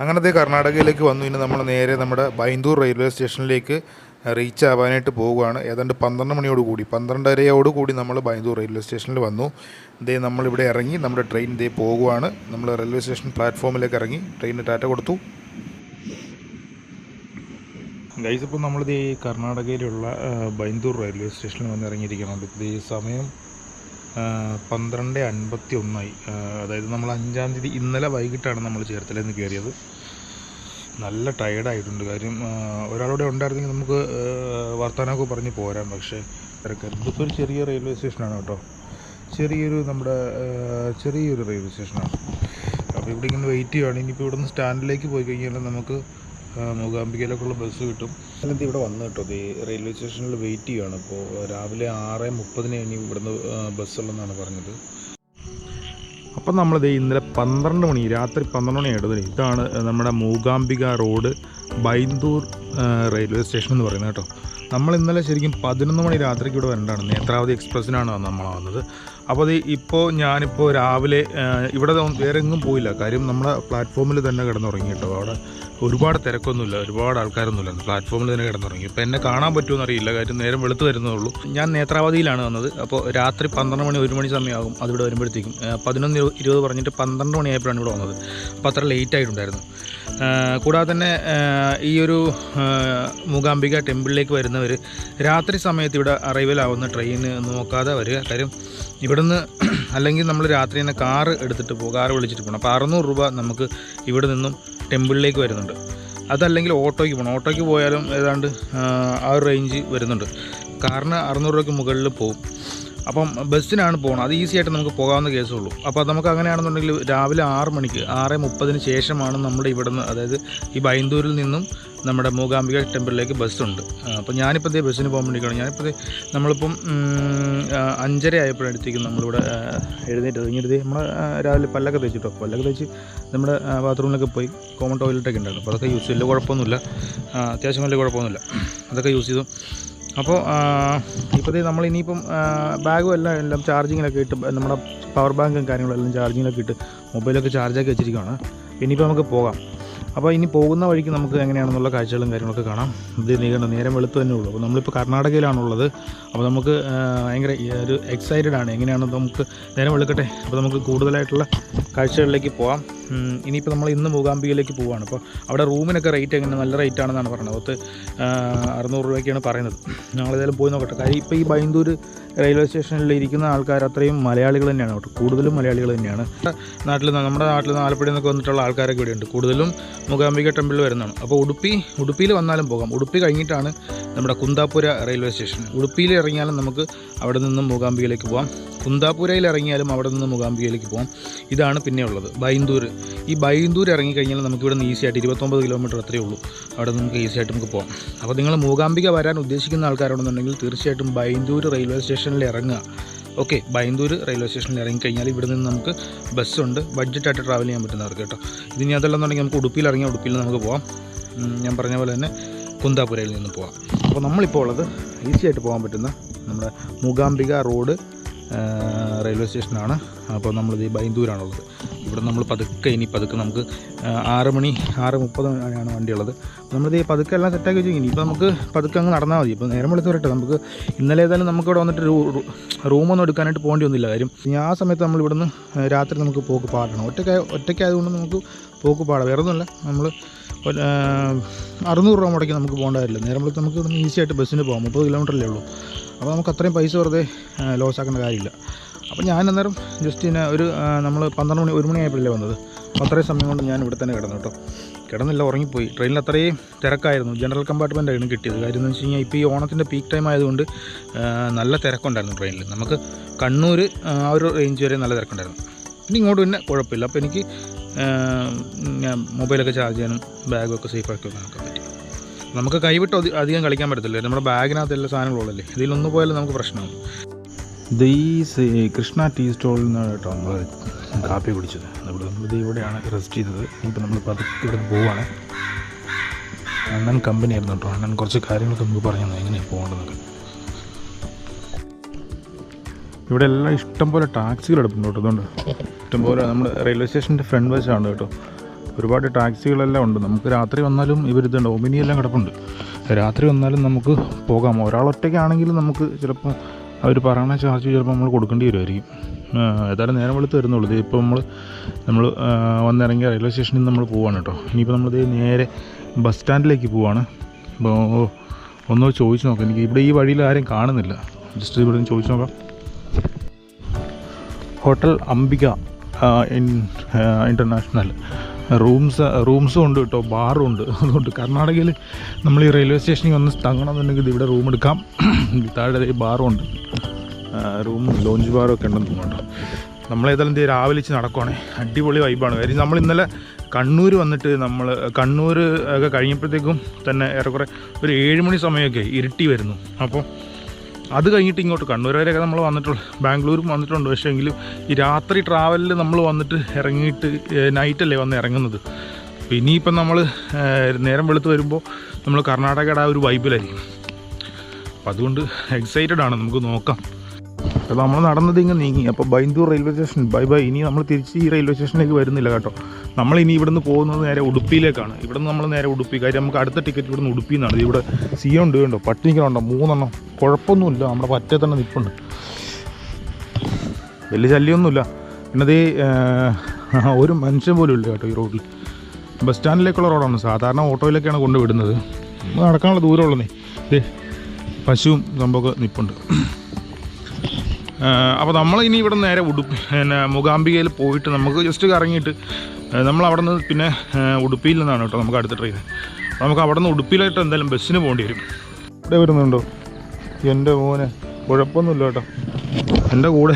അങ്ങനത്തെ കർണാടകയിലേക്ക് വന്നു. ഇനി നമ്മൾ നേരെ നമ്മുടെ ബൈന്ദൂർ റെയിൽവേ സ്റ്റേഷനിലേക്ക് റീച്ച് ആവാനായിട്ട് പോവുകയാണ് ഏതാണ്ട് പന്ത്രണ്ട് മണിയോട് കൂടി പന്ത്രണ്ടരയോട് കൂടി നമ്മൾ ബൈന്ദൂർ റെയിൽവേ സ്റ്റേഷനിൽ വന്നു. ദേ നമ്മളിവിടെ ഇറങ്ങി നമ്മുടെ ട്രെയിൻ ദേ പോവുകയാണ് നമ്മൾ റെയിൽവേ സ്റ്റേഷൻ പ്ലാറ്റ്ഫോമിലേക്ക് ഇറങ്ങി ട്രെയിനിന് ടാറ്റ കൊടുത്തു. ഗൈസ് ഇപ്പോൾ നമ്മളിത് ഈ കർണാടകയിലുള്ള ബൈന്ദൂർ റെയിൽവേ സ്റ്റേഷനിൽ വന്ന് ഇറങ്ങിയിരിക്കുന്നുണ്ട് ഇത് ഈ സമയം പന്ത്രണ്ട് അൻപത്തി ഒന്നായി അതായത് നമ്മൾ അഞ്ചാം തീയതി ഇന്നലെ വൈകിട്ടാണ് നമ്മൾ ചേർത്തലയിൽ നിന്ന് കയറിയത്. നല്ല ടയർഡായിട്ടുണ്ട് കാര്യം ഒരാളൂടെ ഉണ്ടായിരുന്നെങ്കിൽ നമുക്ക് വർത്തമാനമൊക്കെ പറഞ്ഞ് പോരാം. പക്ഷേ തിരക്കായിരുന്നു ഇതിപ്പോൾ ഒരു ചെറിയ റെയിൽവേ സ്റ്റേഷനാണ് കേട്ടോ. ചെറിയൊരു നമ്മുടെ ചെറിയൊരു റെയിൽവേ സ്റ്റേഷനാണ് അപ്പോൾ ഇവിടെ ഇങ്ങനെ വെയിറ്റ് ചെയ്യുകയാണ് ഇനിയിപ്പോൾ ഇവിടെ നിന്ന് സ്റ്റാൻഡിലേക്ക് പോയി കഴിഞ്ഞാൽ നമുക്ക് മൂകാംബികയിലേക്കുള്ള ബസ് കിട്ടും. എന്നിട്ട് ഇവിടെ വന്നു കേട്ടോ. റെയിൽവേ സ്റ്റേഷനിൽ വെയിറ്റ് ചെയ്യുകയാണ് അപ്പോൾ രാവിലെ ആറ് മുപ്പതിന് ഇനി ഇവിടുന്ന് ബസ്സുള്ളതെന്നാണ് പറഞ്ഞത്. അപ്പം നമ്മളിത് ഇന്നലെ പന്ത്രണ്ട് മണി രാത്രി പന്ത്രണ്ട് മണി എടുത്തത് ഇതാണ് നമ്മുടെ Mookambika road Byndoor railway station എന്ന് പറയുന്നത് കേട്ടോ. നമ്മൾ ഇന്നലെ ശരിക്കും പതിനൊന്ന് മണി രാത്രിക്ക് ഇവിടെ വരേണ്ടതാണ്. നേത്രാവതി എക്സ്പ്രസ്സിനാണ് നമ്മൾ വന്നത്. അപ്പോൾ അത് ഇപ്പോൾ ഞാനിപ്പോൾ രാവിലെ ഇവിടെ വേറെ എങ്ങും പോയില്ല. കാര്യം നമ്മുടെ പ്ലാറ്റ്ഫോമിൽ തന്നെ കിടന്നുറങ്ങി കേട്ടോ. അവിടെ ഒരുപാട് തിരക്കൊന്നുമില്ല. ഒരുപാട് ആൾക്കാരൊന്നുമില്ല. പ്ലാറ്റ്ഫോമിൽ തന്നെ കിടന്നുറങ്ങി. ഇപ്പോൾ എന്നെ കാണാൻ പറ്റുമെന്ന് അറിയില്ല കാര്യം നേരം വെളുത്ത് വരുന്നതുള്ളൂ ഞാൻ നേത്രാവതിയിലാണ് വന്നത്. അപ്പോൾ രാത്രി പന്ത്രണ്ട് മണി ഒരു മണി സമയമാകും അതിവിടെ വരുമ്പോഴത്തേക്കും. പതിനൊന്ന് ഇരു- ഇരുപത് പറഞ്ഞിട്ട് പന്ത്രണ്ട് മണിയായപ്പോഴാണ് ഇവിടെ വന്നത്. അപ്പോൾ അത്ര ലേറ്റ് ആയിട്ടുണ്ടായിരുന്നു. കൂടാതെ തന്നെ ഈ ഒരു മൂകാംബിക ടെമ്പിളിലേക്ക് വരുന്നവർ രാത്രി സമയത്ത് ഇവിടെ അറൈവലാവുന്ന ട്രെയിൻ നോക്കാതെ വരിക. കാര്യം ഇവിടുന്ന് അല്ലെങ്കിൽ നമ്മൾ രാത്രി തന്നെ കാറ് എടുത്തിട്ട് പോകും. കാറ് വിളിച്ചിട്ട് പോകണം അപ്പോൾ അറുന്നൂറ് രൂപ നമുക്ക് ഇവിടെ നിന്നും ടെമ്പിളിലേക്ക് വരുന്നുണ്ട്. അതല്ലെങ്കിൽ ഓട്ടോയ്ക്ക് പോകണം ഓട്ടോയ്ക്ക് പോയാലും ഏതാണ്ട് ആ ഒരു റേഞ്ച് വരുന്നുണ്ട്. കാറിന് അറുന്നൂറ് രൂപയ്ക്ക് മുകളിൽ പോകും അപ്പം ബസ്സിനാണ് പോകുന്നത് അത് ഈസി ആയിട്ട് നമുക്ക് പോകാവുന്ന കേസുള്ളൂ അപ്പോൾ നമുക്ക് അങ്ങനെയാണെന്നുണ്ടെങ്കിൽ രാവിലെ ആറ് മണിക്ക് ആറ് മുപ്പതിന് ശേഷമാണ് നമ്മുടെ ഇവിടുന്ന് അതായത് ഈ ബൈന്ദൂരിൽ നിന്നും നമ്മുടെ മൂകാംബിക ടെമ്പിളിലേക്ക് ബസ്സുണ്ട് അപ്പോൾ ഞാനിപ്പോൾ ഇതേ ബസ്സിന് പോകാൻ വേണ്ടിയിട്ടാണ് ഞാനിപ്പോൾ നമ്മളിപ്പം അഞ്ചര ആയപ്പോഴത്തേക്കും നമ്മളിവിടെ എഴുന്നേറ്റ് കഴിഞ്ഞിട്ട് നമ്മൾ രാവിലെ പല്ലൊക്കെ തേച്ചിട്ടോ? പല്ലൊക്കെ തേച്ച് നമ്മുടെ ബാത്റൂമിലൊക്കെ പോയി കോമൺ ടോയ്ലറ്റൊക്കെ ഉണ്ടായിരുന്നു. അപ്പോൾ അതൊക്കെ യൂസ് ചെയ്യില്ല കുഴപ്പമൊന്നുമില്ല. അത്യാവശ്യം വലിയ കുഴപ്പമൊന്നുമില്ല. അതൊക്കെ യൂസ് ചെയ്തു. അപ്പോൾ ഇപ്പോഴത്തെ നമ്മൾ ഇനിയിപ്പം ബാഗും എല്ലാം എല്ലാം ചാർജിങ്ങിലൊക്കെ ഇട്ട് നമ്മുടെ പവർ ബാങ്കും കാര്യങ്ങളെല്ലാം ചാർജിങ്ങിലൊക്കെ ഇട്ട് മൊബൈലൊക്കെ ചാർജാക്കി വെച്ചിരിക്കുകയാണ് ഇനിയിപ്പോൾ നമുക്ക് പോകാം. അപ്പോൾ ഇനി പോകുന്ന വഴിക്ക് നമുക്ക് എങ്ങനെയാണെന്നുള്ള കാഴ്ചകളും കാര്യങ്ങളൊക്കെ കാണാം. ഇത് നീങ്ങേണ്ട നേരം വെളുത്ത് തന്നെ ഉള്ളൂ. അപ്പോൾ നമ്മളിപ്പോൾ കർണാടകയിലാണുള്ളത്. അപ്പോൾ നമുക്ക് ഭയങ്കര ഒരു എക്സൈറ്റഡ് ആണ്. എങ്ങനെയാണെന്ന് നമുക്ക് നേരം വെളുക്കട്ടെ. അപ്പോൾ നമുക്ക് കൂടുതലായിട്ടുള്ള കാഴ്ചകളിലേക്ക് പോകാം. ഇനിയിപ്പോൾ നമ്മൾ ഇന്ന് മൂകാംബികയിലേക്ക് പോവുകയാണ് അപ്പോൾ അവിടെ റൂമിനൊക്കെ റേറ്റ് എങ്ങനെ? നല്ല റേറ്റ് ആണെന്നാണ് പറയുന്നത് പത്ത് അറുന്നൂറ് രൂപയ്ക്കാണ് പറയുന്നത്. ഞങ്ങളേതായാലും പോയി നോക്കട്ടെ. കാര്യം ഇപ്പോൾ ഈ ബൈന്ദൂർ റെയിൽവേ സ്റ്റേഷനിൽ ഇരിക്കുന്ന ആൾക്കാർ അത്രയും മലയാളികൾ തന്നെയാണ് കേട്ടോ. കൂടുതലും മലയാളികൾ തന്നെയാണ്. നാട്ടിൽ നമ്മുടെ നാട്ടിൽ നിന്ന് ആലപ്പുഴയിൽ നിന്നൊക്കെ വന്നിട്ടുള്ള ആൾക്കാരൊക്കെ ഇവിടെയുണ്ട്. കൂടുതലും മൂകാംബിക ടെമ്പിളിൽ വരുന്നതാണ്. അപ്പോൾ ഉടുപ്പി ഉടുപ്പിയിൽ വന്നാലും പോകാം. ഉടുപ്പി കഴിഞ്ഞിട്ടാണ് നമ്മുടെ കുന്താപുര റെയിൽവേ സ്റ്റേഷൻ ഉടുപ്പിയിൽ ഇറങ്ങിയാലും നമുക്ക് അവിടെ നിന്നും മൂകാംബികയിലേക്ക് പോകാം കുന്താപുരയിൽ ഇറങ്ങിയാലും അവിടെ നിന്ന് മൂകാംബികയിലേക്ക് പോകാം ഇതാണ് പിന്നെ ഉള്ളത്. ബൈന്ദൂർ ഈ ബൈന്ദൂർ ഇറങ്ങിക്കഴിഞ്ഞാൽ നമുക്ക് ഇവിടെ നിന്ന് ഈസി ആയിട്ട് ഇരുപത്തൊമ്പത് കിലോമീറ്റർ അത്രയേ ഉള്ളൂ. അവിടെ നമുക്ക് ഈസി ആയിട്ട് നമുക്ക് പോകാം. അപ്പോൾ നിങ്ങൾ മൂകാംബിക വരാൻ ഉദ്ദേശിക്കുന്ന ആൾക്കാരാണെന്നുണ്ടെങ്കിൽ തീർച്ചയായിട്ടും ബൈന്ദൂർ റെയിൽവേ സ്റ്റേഷനിൽ ഇറങ്ങുക. ഓക്കെ ബൈന്ദൂർ റെയിൽവേ സ്റ്റേഷനിൽ ഇറങ്ങിക്കഴിഞ്ഞാൽ ഇവിടെ നിന്ന് നമുക്ക് ബസ്സുണ്ട് ബഡ്ജറ്റായിട്ട് ട്രാവൽ ചെയ്യാൻ പറ്റുന്നവർക്ക് കേട്ടോ. ഇതിനി അതല്ലെന്നുണ്ടെങ്കിൽ നമുക്ക് ഉടുപ്പിയിൽ ഇറങ്ങിയ ഉടുപ്പിയിൽ നമുക്ക് പോകാം ഞാൻ പറഞ്ഞ പോലെ തന്നെ കുന്താപുരയിൽ നിന്ന് പോകാം അപ്പോൾ നമ്മളിപ്പോൾ ഉള്ളത് ഈസി ആയിട്ട് പോകാൻ പറ്റുന്ന നമ്മുടെ മൂകാംബിക റോഡ് റെയിൽവേ സ്റ്റേഷനാണ് അപ്പോൾ നമ്മളിത് ബൈന്ദൂരാണുള്ളത്. ഇവിടെ നമ്മൾ പതുക്കെ ഇനി പതുക്കെ നമുക്ക് ആറ് മണി ആറ് മുപ്പത് ആണ് വണ്ടിയുള്ളത്. നമ്മളിത് പതുക്കെ എല്ലാം സെറ്റാക്കി വെച്ചു ഇനി ഇപ്പോൾ നമുക്ക് പതുക്കെ അങ്ങ് നടന്നാൽ മതി. ഇപ്പോൾ നേരം വിളിച്ച് വരട്ടെ. നമുക്ക് ഇന്നലെ ഏതായാലും നമുക്ക് ഇവിടെ വന്നിട്ട് റൂമൊന്നും എടുക്കാനായിട്ട് പോകേണ്ടി ഒന്നുമില്ല കാര്യം ആ സമയത്ത് നമ്മൾ ഇവിടുന്ന് രാത്രി നമുക്ക് പോക്ക് പാടണം. ഒറ്റയ്ക്ക് ഒറ്റയ്ക്കായതുകൊണ്ട് നമുക്ക് പോക്ക് പാടാം. വേറെ ഒന്നുമല്ല നമ്മൾ അറുന്നൂറ് രൂപ മുടക്കി നമുക്ക് പോകേണ്ട നേരം വിളിച്ച് നമുക്ക് ഇവിടുന്ന് ഈസി ആയിട്ട് ബസ്സിന് പോകാം. മുപ്പത് കിലോമീറ്ററല്ലേ ഉള്ളൂ. അപ്പോൾ നമുക്ക് അത്രയും പൈസ വെറുതെ ലോസ് ആക്കേണ്ട കാര്യമില്ല. അപ്പോൾ ഞാൻ അന്നേരം ജസ്റ്റ് ഇങ്ങനെ ഒരു നമ്മൾ പന്ത്രണ്ട് മണി ഒരു മണിയായപ്പോഴല്ലേ വന്നത്. അത്രയും സമയം കൊണ്ട് ഞാൻ ഇവിടെ തന്നെ കിടന്നു കേട്ടോ. കിടന്നില്ല ഉറങ്ങിപ്പോയി. ട്രെയിനിൽ അത്രയും തിരക്കായിരുന്നു. ജനറൽ കമ്പാർട്ട്മെന്റ് ആയിരുന്നു കിട്ടിയത്. കാര്യം എന്ന് വെച്ച് കഴിഞ്ഞാൽ ഇപ്പോൾ ഈ ഓണത്തിന്റെ പീക്ക് ടൈം ആയതുകൊണ്ട് നല്ല തിരക്കുണ്ടായിരുന്നു ട്രെയിനിൽ. നമുക്ക് കണ്ണൂർ ആ ഒരു റേഞ്ച് വരെ നല്ല തിരക്കുണ്ടായിരുന്നു. പിന്നെ ഇങ്ങോട്ട് പിന്നെ കുഴപ്പമില്ല. അപ്പോൾ എനിക്ക് ഞാൻ മൊബൈലൊക്കെ ചാർജ് ചെയ്യാനും ബാഗൊക്കെ സേഫാക്കി വെക്കാനൊക്കെ പറ്റി. നമുക്ക് കൈവിട്ട് അധികം കളിക്കാൻ പറ്റത്തില്ല. നമ്മുടെ ബാഗിനകത്ത് എല്ലാ സാധനങ്ങളുള്ളല്ലേ ഇതിലൊന്നു പോയാലും നമുക്ക് പ്രശ്നമാണ്. ഇത് കൃഷ്ണ ടീ സ്റ്റോളിൽ നിന്നാണ് കേട്ടോ നമ്മൾ കാപ്പി കുടിച്ചത്. ഇവിടെ ഇവിടെയാണ് റെസ്റ്റ് ചെയ്തത്. ഇപ്പം നമ്മൾ പതുക്കെ ഇവിടെ പോവുകയാണ് അണ്ണൻ കമ്പനി ആയിരുന്നു കേട്ടോ. അണ്ണൻ കുറച്ച് കാര്യങ്ങളൊക്കെ നമുക്ക് പറഞ്ഞു തന്നെ. എങ്ങനെയാണ് പോകേണ്ടതൊക്കെ ഇവിടെ എല്ലാം ഇഷ്ടംപോലെ ടാക്സികൾ എടുപ്പുണ്ട് കേട്ടോ. അതുകൊണ്ട് ഇഷ്ടംപോലെ നമ്മുടെ റെയിൽവേ സ്റ്റേഷന്റെ ഫ്രണ്ട് വശമാണ് കേട്ടോ. ഒരുപാട് ടാക്സികളെല്ലാം ഉണ്ട്. നമുക്ക് രാത്രി വന്നാലും ഇവരിതുണ്ട് ഒമിനിയെല്ലാം കിടപ്പുണ്ട്. രാത്രി വന്നാലും നമുക്ക് പോകാം. ഒരാളൊറ്റയ്ക്കാണെങ്കിലും നമുക്ക് ചിലപ്പോൾ അവർ പറയണ ചാർജ് ചിലപ്പോൾ നമ്മൾ കൊടുക്കേണ്ടി വരുമായിരിക്കും ഏതായാലും നേരം വെളുത്ത് വരുന്നുള്ളൂ. ഇപ്പോൾ നമ്മൾ നമ്മൾ വന്നിറങ്ങിയ റെയിൽവേ സ്റ്റേഷനിൽ നിന്ന് നമ്മൾ പോവാണ് കേട്ടോ. ഇനിയിപ്പോൾ നമ്മളിത് നേരെ ബസ് സ്റ്റാൻഡിലേക്ക് പോവാണ്. അപ്പോൾ ഒന്ന് ചോദിച്ചു നോക്കാം. എനിക്ക് ഇവിടെ ഈ വഴിയിൽ ആരും കാണുന്നില്ല. ജസ്റ്റ് ഇവിടെ നിന്ന് ചോദിച്ചു നോക്കാം. ഹോട്ടൽ അംബിക ഇന്റർനാഷണൽ റൂംസ് റൂംസും ഉണ്ട് കേട്ടോ. ബാറും ഉണ്ട്. അതുകൊണ്ട് കർണാടകയിൽ നമ്മൾ ഈ റെയിൽവേ സ്റ്റേഷനിൽ വന്ന് തങ്ങണമെന്നുണ്ടെങ്കിൽ ഇവിടെ റൂം എടുക്കാം. താഴെ ബാറും ഉണ്ട്. റൂം ലോഞ്ച് ബാറും ഒക്കെ ഉണ്ടെന്ന് നമ്മൾ നമ്മളേതായാലും എന്തെങ്കിലും രാവിലെ നടക്കുവാണേ. അടിപൊളി വൈബാണ് കാര്യം നമ്മൾ ഇന്നലെ കണ്ണൂർ വന്നിട്ട് നമ്മൾ കണ്ണൂർ ഒക്കെ കഴിഞ്ഞപ്പോഴത്തേക്കും തന്നെ ഏറെക്കുറെ ഒരു ഏഴ് മണി സമയമൊക്കെ ഇരുട്ടി വരുന്നു. അപ്പോൾ അത് കഴിഞ്ഞിട്ട് ഇങ്ങോട്ട് കണ്ണൂർ വരെയൊക്കെ നമ്മൾ വന്നിട്ടുള്ളൂ ബാംഗ്ലൂരും വന്നിട്ടുണ്ട്. പക്ഷേ എങ്കിലും ഈ രാത്രി ട്രാവലിൽ നമ്മൾ വന്നിട്ട് ഇറങ്ങിയിട്ട് നൈറ്റല്ലേ വന്ന് ഇറങ്ങുന്നത്. അപ്പോൾ ഇനിയിപ്പം നമ്മൾ നേരം വെളുത്ത് വരുമ്പോൾ നമ്മൾ കർണാടകയുടെ ആ ഒരു വൈബിലായിരിക്കും അപ്പം അതുകൊണ്ട് എക്സൈറ്റഡ് ആണ്. നമുക്ക് നോക്കാം. അപ്പോൾ നമ്മൾ നടന്നത് ഇങ്ങ് നീങ്ങി. അപ്പോൾ Byndoor railway station bye bye. ഇനി നമ്മൾ തിരിച്ച് ഈ റെയിൽവേ സ്റ്റേഷനിലേക്ക് വരുന്നില്ല കേട്ടോ. നമ്മൾ ഇനി ഇവിടുന്ന് പോകുന്നത് നേരെ ഉടുപ്പിയിലേക്കാണ്. ഇവിടുന്ന് നമ്മൾ നേരെ ഉടുപ്പി. കാര്യം നമുക്ക് അടുത്ത ടിക്കറ്റ് ഇവിടുന്ന് ഉടുപ്പിയിൽ നിന്നാണ്. ഇവിടെ സി ഉണ്ട് കണ്ടോ? പട്ടിണിക്കണുണ്ടോ? മൂന്നെണ്ണം. കുഴപ്പമൊന്നുമില്ല. നമ്മുടെ പറ്റേ തന്നെ നിൽപ്പുണ്ട് വലിയ ശല്യമൊന്നുമില്ല. പിന്നത് ഒരു മനുഷ്യൻ പോലും ഇല്ല കേട്ടോ ഈ റോഡിൽ. ബസ് സ്റ്റാൻഡിലേക്കുള്ള റോഡാണ്. സാധാരണ ഓട്ടോയിലൊക്കെയാണ് കൊണ്ടുവിടുന്നത് നടക്കാനുള്ള ദൂരമുള്ളതേ. ദേ പശുവും സംഭവമൊക്കെ നിൽപ്പുണ്ട് അപ്പോൾ നമ്മൾ ഇനി ഇവിടെ നേരെ ഉടുപ്പി പിന്നെ മൂകാംബികയിൽ പോയിട്ട് നമുക്ക് ജസ്റ്റ് കറങ്ങിയിട്ട് നമ്മൾ അവിടെ നിന്ന് പിന്നെ ഉടുപ്പിയിൽ നിന്നാണ് കേട്ടോ നമുക്ക് അടുത്ത ട്രെയിൻ നമുക്ക് അവിടെ നിന്ന് ഉടുപ്പിയിലായിട്ട് എന്തായാലും ബസ്സിന് പോകേണ്ടി വരും. ഇവിടെ വരുന്നുണ്ടോ? എന്റെ മോനെ കുഴപ്പമൊന്നുമില്ല കേട്ടോ. എന്റെ കൂടെ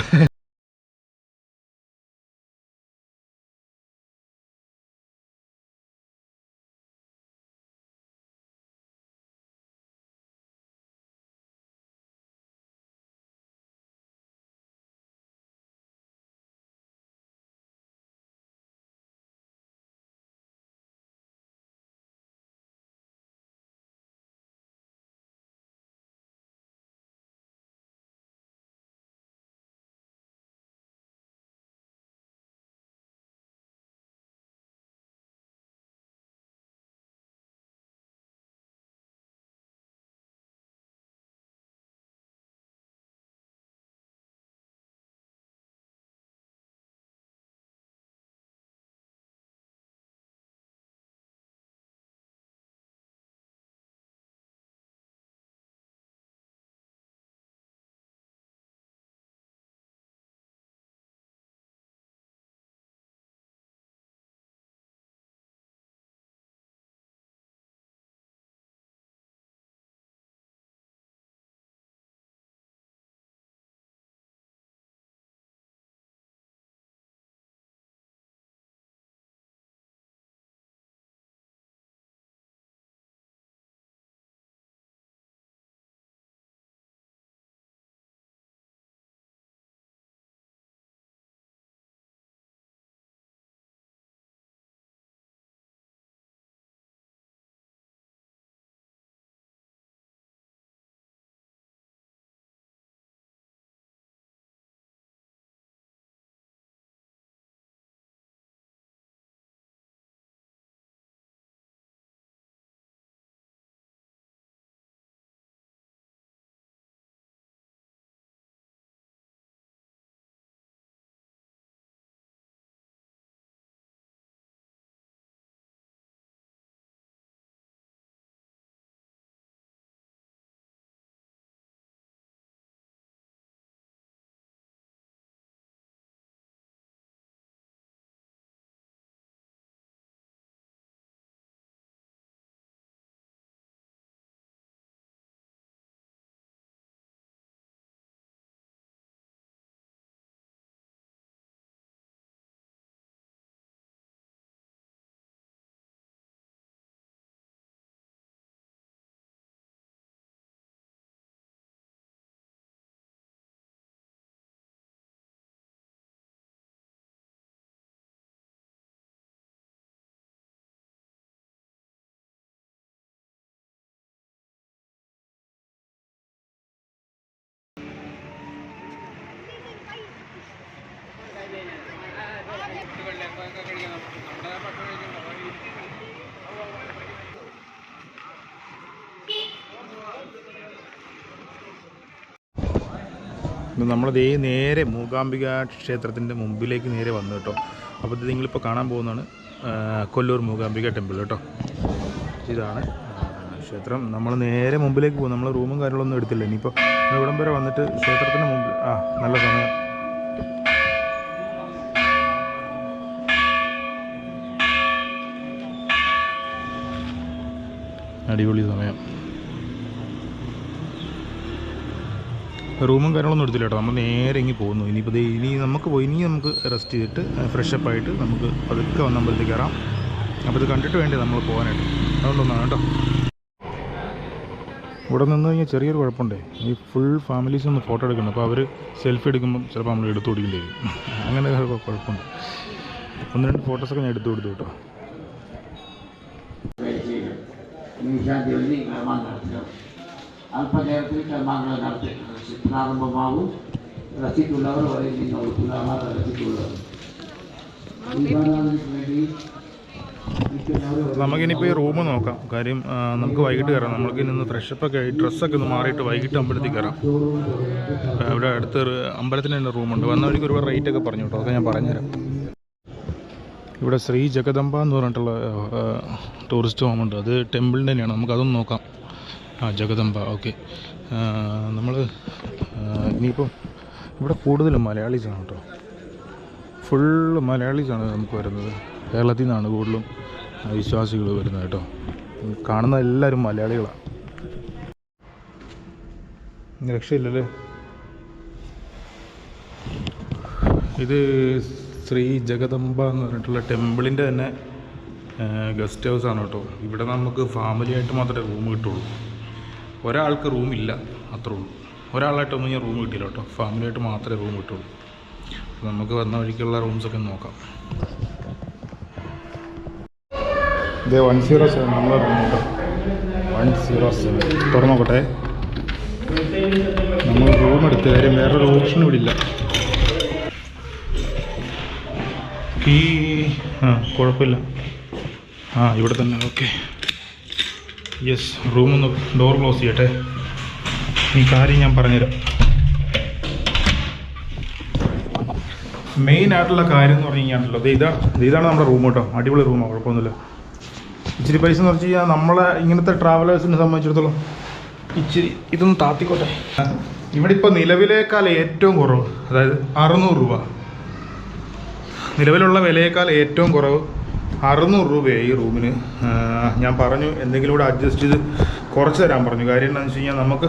നമ്മൾ ദേ നേരെ മൂകാംബിക ക്ഷേത്രത്തിന്റെ മുമ്പിലേക്ക് നേരെ വന്നു കേട്ടോ. അപ്പോൾ ഇത് നിങ്ങളിപ്പോൾ കാണാൻ പോകുന്നതാണ് കൊല്ലൂർ മൂകാംബിക ടെമ്പിൾ കേട്ടോ. ഇതാണ് ക്ഷേത്രം. നമ്മൾ നേരെ മുമ്പിലേക്ക് പോകും നമ്മൾ റൂമും കാര്യങ്ങളൊന്നും എടുത്തില്ല. ഇനിയിപ്പോൾ ഇവിടം വരെ വന്നിട്ട് ക്ഷേത്രത്തിന് മുമ്പിൽ ആ നല്ല സമയം. അടിപൊളി സമയം. റൂമും കാര്യങ്ങളൊന്നും എടുത്തില്ല കേട്ടോ. നമ്മൾ നേരെ ഇങ്ങി പോകുന്നു. ഇനിയിപ്പോൾ ഇനി നമുക്ക് പോയി ഇനി നമുക്ക് റെസ്റ്റ് ചെയ്തിട്ട് ഫ്രഷപ്പ് ആയിട്ട് നമുക്ക് പതുക്കെ വന്ന് അമ്പലത്തിൽ കയറാം അപ്പോൾ ഇത് കണ്ടിട്ട് വേണ്ടി നമ്മൾ പോകാനായിട്ട് അതുകൊണ്ടൊന്നാണ് കേട്ടോ. ഇവിടെ നിന്ന് കഴിഞ്ഞാൽ ചെറിയൊരു കുഴപ്പമുണ്ടേ. ഈ ഫുൾ ഫാമിലീസ് ഒന്ന് ഫോട്ടോ എടുക്കണം. അപ്പോൾ അവർ സെൽഫി എടുക്കുമ്പം ചിലപ്പോൾ നമ്മൾ എടുത്തു കൊടുക്കേണ്ടി വരും അങ്ങനെ കുഴപ്പമുണ്ട്. ഒന്ന് രണ്ട് ഫോട്ടോസൊക്കെ ഞാൻ എടുത്തു കൊടുത്തു കേട്ടോ. അല്പനേരത്തിൽ കർമ്മങ്ങൾ നടത്തി. പ്രാരംഭമാവും. റസിക്കുള്ളവർ വരെ നിങ്ങൾ ഉത്തരവാദ റസിക്കുള്ളവർ വേണ്ടി നമുക്കിനിപ്പോൾ ഈ റൂം നോക്കാം. കാര്യം നമുക്ക് വൈകിട്ട് കയറാം. നമ്മൾക്ക് ഇന്ന് ഫ്രഷപ്പൊക്കെ ആയി ഡ്രസ്സൊക്കെ ഒന്ന് മാറിയിട്ട് വൈകിട്ട് അമ്പലത്തിൽ കയറാം. ഇവിടെ അടുത്ത് അമ്പലത്തിന് തന്നെ റൂമുണ്ട് വന്ന വഴിക്ക് ഒരുപാട് റേറ്റ് ഒക്കെ പറഞ്ഞു കേട്ടോ. അതൊക്കെ ഞാൻ പറഞ്ഞുതരാം. ഇവിടെ ശ്രീ ജഗദമ്പ എന്ന് പറഞ്ഞിട്ടുള്ള ടൂറിസ്റ്റ് ഹോമുണ്ട് അത് ടെമ്പിളിന്റെ തന്നെയാണ്. നമുക്കതൊന്ന് നോക്കാം. ആ ജഗദമ്പ ഓക്കെ നമ്മൾ ഇനിയിപ്പം ഇവിടെ കൂടുതലും മലയാളീസാണ് കേട്ടോ. ഫുള്ള് മലയാളീസാണ് നമുക്ക് വരുന്നത്. കേരളത്തിൽ നിന്നാണ് കൂടുതലും വിശ്വാസികൾ വരുന്നത് കേട്ടോ. കാണുന്ന എല്ലാവരും മലയാളികളാണ് രക്ഷയില്ലല്ലേ? ഇത് ശ്രീ ജഗദമ്പ എന്ന് പറഞ്ഞിട്ടുള്ള ടെമ്പിളിന്റെ തന്നെ ഗസ്റ്റ് ഹൗസാണ് കേട്ടോ. ഇവിടെ നമുക്ക് ഫാമിലിയായിട്ട് മാത്രമേ റൂം കിട്ടുള്ളൂ. ഒരാൾക്ക് റൂമില്ല അത്രേ ഉള്ളൂ. ഒരാളായിട്ടൊന്നും ഞാൻ റൂം കിട്ടിയില്ല കേട്ടോ. ഫാമിലിയായിട്ട് മാത്രമേ റൂം കിട്ടുള്ളൂ. നമുക്ക് വന്ന വഴിക്കുള്ള റൂംസൊക്കെ നോക്കാം. ഇത് വൺ സീറോ സെവൻ നമ്മളെ റൂം കേട്ടോ വൺ സീറോ സെവൻ തുറന്നു നോക്കട്ടെ. നമ്മൾ റൂം എടുത്ത് കാര്യം വേറൊരു ഓപ്ഷൻ ഇവിടെ ഇല്ല. ഈ ആ കുഴപ്പമില്ല. ആ ഇവിടെ തന്നെ ഓക്കെ യെസ് റൂം ഒന്ന് ഡോർ ക്ലോസ് ചെയ്യട്ടെ. ഈ കാര്യം ഞാൻ പറഞ്ഞുതരാം. മെയിൻ ആയിട്ടുള്ള കാര്യം എന്ന് പറഞ്ഞു കഴിഞ്ഞാൽ ദേ ഇതാണ് നമ്മുടെ റൂം കേട്ടോ. അടിപൊളി റൂമാണ് കുഴപ്പമൊന്നുമില്ല. ഇച്ചിരി പൈസ എന്ന് വെച്ച് കഴിഞ്ഞാൽ നമ്മളെ ഇങ്ങനത്തെ ട്രാവലേഴ്സിനെ സംബന്ധിച്ചിടത്തോളം ഇച്ചിരി ഇതൊന്ന് താത്തിക്കോട്ടെ. ഇവിടെ ഇപ്പോൾ നിലവിലേക്കാൾ ഏറ്റവും കുറവ് അതായത് അറുന്നൂറ് രൂപ. നിലവിലുള്ള വിലയേക്കാൾ ഏറ്റവും കുറവ് അറുന്നൂറ് രൂപയായി ഈ റൂമിന്. ഞാൻ പറഞ്ഞു എന്തെങ്കിലും കൂടെ അഡ്ജസ്റ്റ് ചെയ്ത് കുറച്ച് തരാൻ പറഞ്ഞു. കാര്യം എന്താണെന്ന് വെച്ച് കഴിഞ്ഞാൽ നമുക്ക്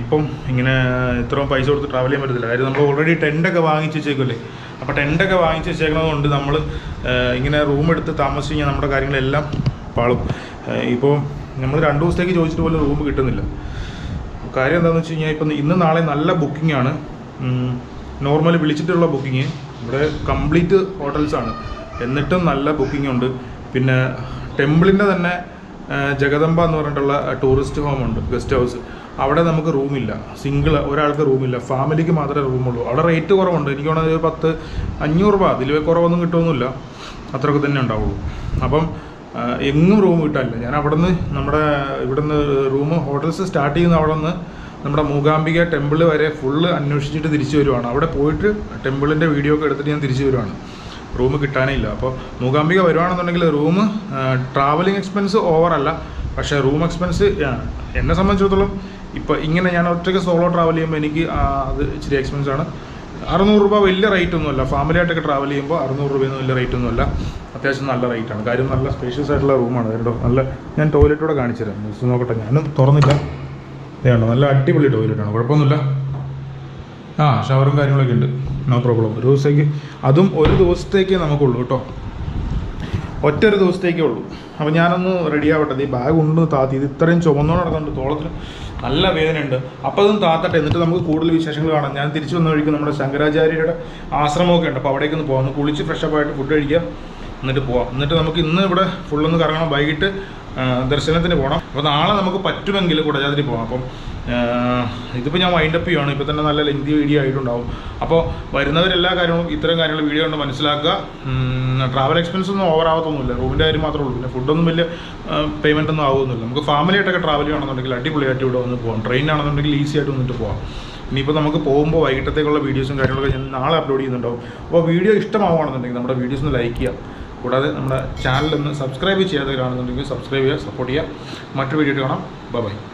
ഇപ്പം ഇങ്ങനെ ഇത്രയും പൈസ കൊടുത്ത് ട്രാവൽ ചെയ്യാൻ പറ്റത്തില്ല. കാര്യം നമ്മൾ ഓൾറെഡി ടെന്റൊക്കെ വാങ്ങിച്ച് വെച്ചേക്കുമല്ലേ അപ്പോൾ ടെന്റൊക്കെ വാങ്ങിച്ച് വെച്ചേക്കുന്നത് കൊണ്ട് നമ്മൾ ഇങ്ങനെ റൂം എടുത്ത് താമസിച്ച് കഴിഞ്ഞാൽ നമ്മുടെ കാര്യങ്ങളെല്ലാം പാളും. ഇപ്പോൾ നമ്മൾ രണ്ട് ദിവസത്തേക്ക് ചോദിച്ചിട്ട് പോലും റൂം കിട്ടുന്നില്ല. കാര്യം എന്താണെന്ന് വെച്ച് കഴിഞ്ഞാൽ ഇപ്പം ഇന്ന് നാളെ നല്ല ബുക്കിംഗ് ആണ്. നോർമലി വിളിച്ചിട്ടുള്ള ബുക്കിംഗ് ഇവിടെ കംപ്ലീറ്റ് ഹോട്ടൽസാണ് എന്നിട്ടും നല്ല ബുക്കിംഗ് ഉണ്ട്. പിന്നെ ടെമ്പിളിന്റെ തന്നെ ജഗദമ്പ എന്ന് പറഞ്ഞിട്ടുള്ള ടൂറിസ്റ്റ് ഹോം ഉണ്ട് ഗസ്റ്റ് ഹൗസ് അവിടെ നമുക്ക് റൂമില്ല സിംഗിൾ ഒരാൾക്ക് റൂമില്ല ഫാമിലിക്ക് മാത്രമേ റൂമുള്ളൂ അവിടെ റേറ്റ് കുറവുണ്ട്. എനിക്ക് തോന്നുന്നത് ഒരു പത്ത് അഞ്ഞൂറ് രൂപ. അതിൽ കുറവൊന്നും കിട്ടുമൊന്നുമില്ല അത്രയൊക്കെ തന്നെ ഉണ്ടാവുള്ളൂ. അപ്പം എങ്ങും റൂം കിട്ടാനില്ല. ഞാൻ അവിടെ നിന്ന് നമ്മുടെ ഇവിടുന്ന് റൂം ഹോട്ടൽസ് സ്റ്റാർട്ട് ചെയ്യുന്ന അവിടെ നിന്ന് നമ്മുടെ മൂകാംബിക ടെമ്പിൾ വരെ ഫുള്ള് അന്വേഷിച്ചിട്ട് തിരിച്ചു വരുവാണ്. അവിടെ പോയിട്ട് ടെമ്പിളിന്റെ വീഡിയോ ഒക്കെ എടുത്തിട്ട് ഞാൻ തിരിച്ചു വരുവാണ്. റൂം കിട്ടാനേ ഇല്ല അപ്പോൾ മൂകാംബിക വരുവാണെന്നുണ്ടെങ്കിൽ റൂം ട്രാവലിംഗ് എക്സ്പെൻസ് ഓവറല്ല പക്ഷേ റൂം എക്സ്പെൻസ് എന്നെ സംബന്ധിച്ചിടത്തോളം ഇപ്പോൾ ഇങ്ങനെ ഞാൻ ഒറ്റയ്ക്ക് സോളോ ട്രാവൽ ചെയ്യുമ്പോൾ എനിക്ക് അത് ഇച്ചിരി എക്സ്പെൻസ് ആണ്. അറുന്നൂറ് രൂപ വലിയ റേറ്റ് ഒന്നുമല്ല. ഫാമിലി ആയിട്ടൊക്കെ ട്രാവൽ ചെയ്യുമ്പോൾ അറുന്നൂറ് രൂപയൊന്നും വലിയ റേറ്റ് ഒന്നുമല്ല. അത്യാവശ്യം നല്ല റേറ്റാണ് കാര്യം നല്ല സ്പേഷ്യസ് ആയിട്ടുള്ള റൂമാണ് കേട്ടോ നല്ല ഞാൻ ടോയ്ലറ്റോടെ കാണിച്ചു തരാം ജസ്റ്റ് നോക്കട്ടെ ഞാനും തുറന്നില്ല. ഇതേണ്ടോ നല്ല അടിപൊളി ടോയ്ലറ്റാണ് കുഴപ്പമൊന്നുമില്ല. ആ ഷവറും കാര്യങ്ങളൊക്കെ ഉണ്ട്. നോ പ്രോബ്ലം ഒരു ദിവസത്തേക്ക് അതും ഒരു ദിവസത്തേക്കേ നമുക്കുള്ളൂ കേട്ടോ. ഒറ്റ ഒരു ദിവസത്തേക്കേ ഉള്ളൂ. അപ്പോൾ ഞാനൊന്ന് റെഡി ആവട്ടെ. ഈ ബാഗ് ഉണ്ട് താത്തി. ഇത് ഇത്രയും ചുമന്നോട് നടക്കുന്നുണ്ട്. തോളത്തിന് നല്ല വേദനയുണ്ട് അപ്പോൾ അതും താത്തട്ടെ. എന്നിട്ട് നമുക്ക് കൂടുതൽ വിശേഷങ്ങൾ കാണാം. ഞാൻ തിരിച്ചു വന്ന വഴിക്ക് നമ്മുടെ ശങ്കരാചാര്യരുടെ ആശ്രമമൊക്കെ ഉണ്ട്. അപ്പോൾ അവിടേക്ക് ഒന്ന് പോകാം. ഒന്ന് കുളിച്ച് ഫ്രഷപ്പായിട്ട് ഫുഡ് കഴിക്കുക എന്നിട്ട് പോവാം. എന്നിട്ട് നമുക്ക് ഇന്ന് ഇവിടെ ഫുള്ളൊന്ന് കറങ്ങണം. വൈകിട്ട് ദർശനത്തിന് പോകണം അപ്പോൾ നാളെ നമുക്ക് പറ്റുമെങ്കിൽ കുടജാതിരി പോകാം അപ്പം ഇതിപ്പോൾ ഞാൻ വൈൻഡപ്പ് ചെയ്യുകയാണ് ഇപ്പോൾ തന്നെ നല്ല ലെങ്തി വീഡിയോ ആയിട്ടുണ്ടാവും. അപ്പോൾ വരുന്നവരെല്ലാ കാര്യങ്ങളും ഇത്തരം കാര്യങ്ങൾ വീഡിയോ കൊണ്ട് മനസ്സിലാക്കുക. ട്രാവൽ എക്സ്പെൻസ് ഒന്നും ഓവർ ആവത്തൊന്നുമില്ല. റൂമിന്റെ കാര്യം മാത്രമേ ഉള്ളൂ. പിന്നെ ഫുഡൊന്നും വലിയ പേയ്മെന്റ് ഒന്നും ആവുന്നില്ല നമുക്ക് ഫാമിലി ആയിട്ടൊക്കെ ട്രാവൽ ചെയ്യണമെന്നുണ്ടെങ്കിൽ അടിപൊളിയായിട്ട് ഇവിടെ വന്ന് പോകാം ട്രെയിനാണെന്നുണ്ടെങ്കിൽ ഈസി ആയിട്ട് വന്നിട്ട് പോകാം ഇനിയിപ്പോൾ നമുക്ക് പോകുമ്പോൾ വൈകിട്ടത്തേക്കുള്ള വീഡിയോസും കാര്യങ്ങളൊക്കെ ഞാൻ നാളെ അപ്ലോഡ് ചെയ്യുന്നുണ്ടാവും. അപ്പോൾ വീഡിയോ ഇഷ്ടമാവുകയാണെന്നുണ്ടെങ്കിൽ നമ്മുടെ വീഡിയോസ് ഒന്ന് ലൈക്ക് ചെയ്യുക. കൂടാതെ നമ്മുടെ ചാനലൊന്ന് സബ്സ്ക്രൈബ് ചെയ്യാതെ കാണുന്നുണ്ടെങ്കിൽ സബ്സ്ക്രൈബ് ചെയ്യുക സപ്പോർട്ട് ചെയ്യുക. മറ്റൊരു വീഡിയോ കാണാം. ബൈ